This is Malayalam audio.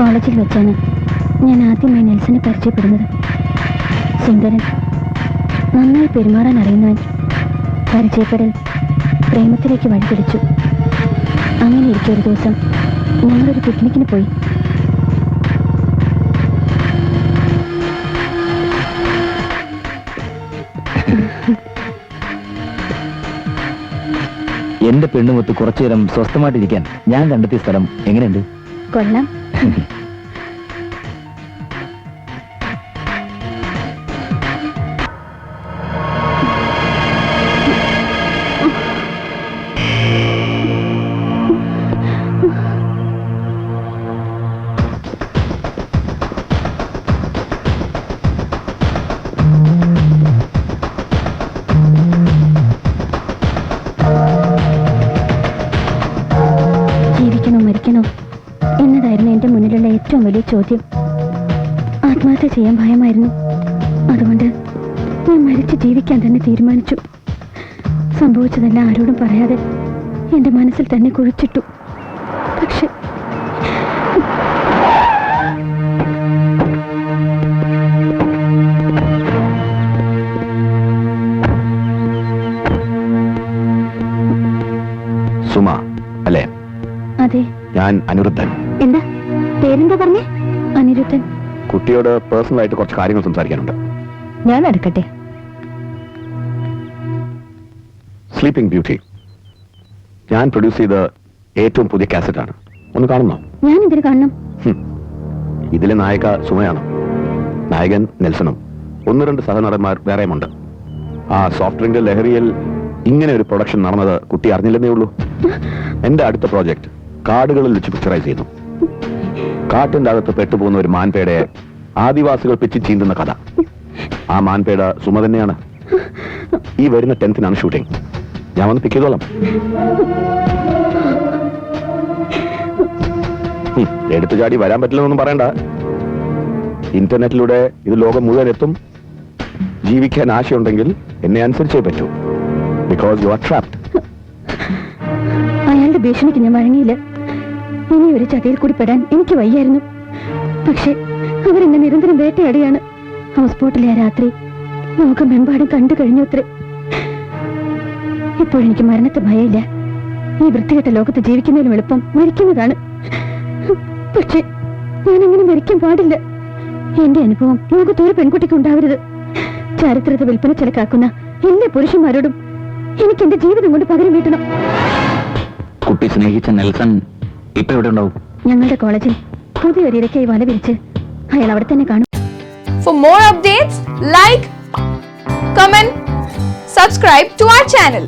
കോളേജിൽ വെച്ചാണ് ഞാൻ ആദ്യമായി നെൽസനെ പരിചയപ്പെടുന്നത്. സുന്ദരൻ നന്നായി പെരുമാറാൻ അറിയുന്നവൻ. പരിചയപ്പെടൽ പ്രേമത്തിലേക്ക് വഴി പിടിച്ചു അങ്ങനെ ഇരിക്കെ ഒരു ദിവസം ഞങ്ങളൊരു പിക്നിക്കിന് പോയി. എന്റെ പെണ്ണുമൊത്ത് കുറച്ചു നേരം സ്വസ്ഥമായിട്ടിരിക്കാൻ ഞാൻ കണ്ടെത്തിയ സ്ഥലം എങ്ങനെയുണ്ട്? കൊള്ളാം. എന്നതായിരുന്നു എന്റെ മുന്നിലുള്ള ഏറ്റവും വലിയ ചോദ്യം? ആത്മഹത്യ ചെയ്യാൻ ഭയമായിരുന്നു. അതുകൊണ്ട് ഞാൻ മരിച്ച് ജീവിക്കാൻ തന്നെ തീരുമാനിച്ചു. സംഭവിച്ചതെല്ലാം ആരോടും പറയാതെ എന്റെ മനസ്സിൽ തന്നെ കുഴിച്ചിട്ടു. പക്ഷെ സുമ അല്ലേ? അതെ. ഞാൻ അനിരുദ്ധൻ. എന്താ? പേരെന്താ പറഞ്ഞേ? അനിരുദ്ധൻ. കുട്ടിയോട് പേഴ്സണൽ ആയിട്ട് കുറച്ച് കാര്യങ്ങൾ സംസാരിക്കാനുണ്ട്. ഞാൻ എടുക്കട്ടെ സ്ലീപ്പിംഗ് ബ്യൂട്ടി ഞാൻ പ്രൊഡ്യൂസ് ചെയ്ത ഏറ്റവും പുതിയ കാസറ്റ് ആണ് ഒന്ന് കാണുന്നോ? ഞാൻ ഇതിൽ കാണണം. ഇതിലെ നായിക സുമയാണ്. നായകൻ നെൽസണും. ഒന്ന് രണ്ട് സഹനടന്മാർ വേറെയുമുണ്ട്. ആ സോഫ്റ്റ് ഡ്രിങ്ക് ലഹരിയിൽ ഇങ്ങനെ ഒരു പ്രൊഡക്ഷൻ നടന്നത് കുട്ടി അറിഞ്ഞില്ലെന്നേ ഉള്ളൂ. എന്റെ അടുത്ത പ്രോജക്റ്റ് കാടുകളിൽ വെച്ച് പിക്ചറൈസ് ചെയ്യുന്നു. കാട്ടിന്റെ അകത്ത് പെട്ടുപോകുന്ന ഒരു മാൻപേടയെ ആദിവാസികൾ പിച്ച് ചീന്തുന്ന കഥ. ആ മാൻപേട സുമ തന്നെയാണ്. ഈ വരുന്ന ടെൻത്തിനാണ് ഷൂട്ടിംഗ്. ഞാൻ വന്ന് പിക്ക് ചെയ്തോളാം. എടുത്തു ചാടി വരാൻ പറ്റില്ലെന്നൊന്നും പറയണ്ട. ഇന്റർനെറ്റിലൂടെ ഇത് ലോകം മുഴുവൻ എത്തും. ജീവിക്കാൻ ആശയുണ്ടെങ്കിൽ എന്നെ അനുസരിച്ചേ പറ്റൂ. ബിക്കോസ് യു ആർ ട്രാപ്ഡ് അയാളുടെ ഭീഷണിക്ക് ഞാൻ വഴങ്ങിയില്ല. ഇനി ഒരു ചതിയിൽ കൂടി പെടാൻ എനിക്ക് വയ്യായിരുന്നു. പക്ഷെ അവരെന്നെ നിരന്തരം വേട്ടയാടിയാണ് ഹൗസ് ബോട്ടിലെ ആ രാത്രി ലോകമെമ്പാടും കണ്ടു കഴിഞ്ഞു അത്രേ. ഇപ്പോഴെനിക്ക് മരണത്തെ ഭയമില്ല. ഈ വൃത്തികെട്ട ലോകത്ത് ജീവിക്കുന്നതിലും എളുപ്പം മരിക്കുന്നതാണ്. പക്ഷെ ഞാൻ അങ്ങനെ മരിക്കാൻ പാടില്ല. എന്റെ അനുഭവം ലോകത്തൊരു പെൺകുട്ടിക്ക് ഉണ്ടാവരുത്. ചരിത്രത്തെ വിൽപ്പന ചിലക്കാക്കുന്ന എല്ലാ പുരുഷന്മാരോടും എനിക്ക് എന്റെ ജീവിതം കൊണ്ട് പകരം വീട്ടണം. കുട്ടി സ്നേഹിച്ച നെൽസൺ ഇപ്പൊ എവിടെ ഉണ്ടാവും ഞങ്ങളുടെ കോളേജിൽ പുതിയൊരു ഇരക്കായി വല വിരിച്ച് അയാൾ അവിടെ തന്നെ കാണും For more updates, like, comment, subscribe to our channel.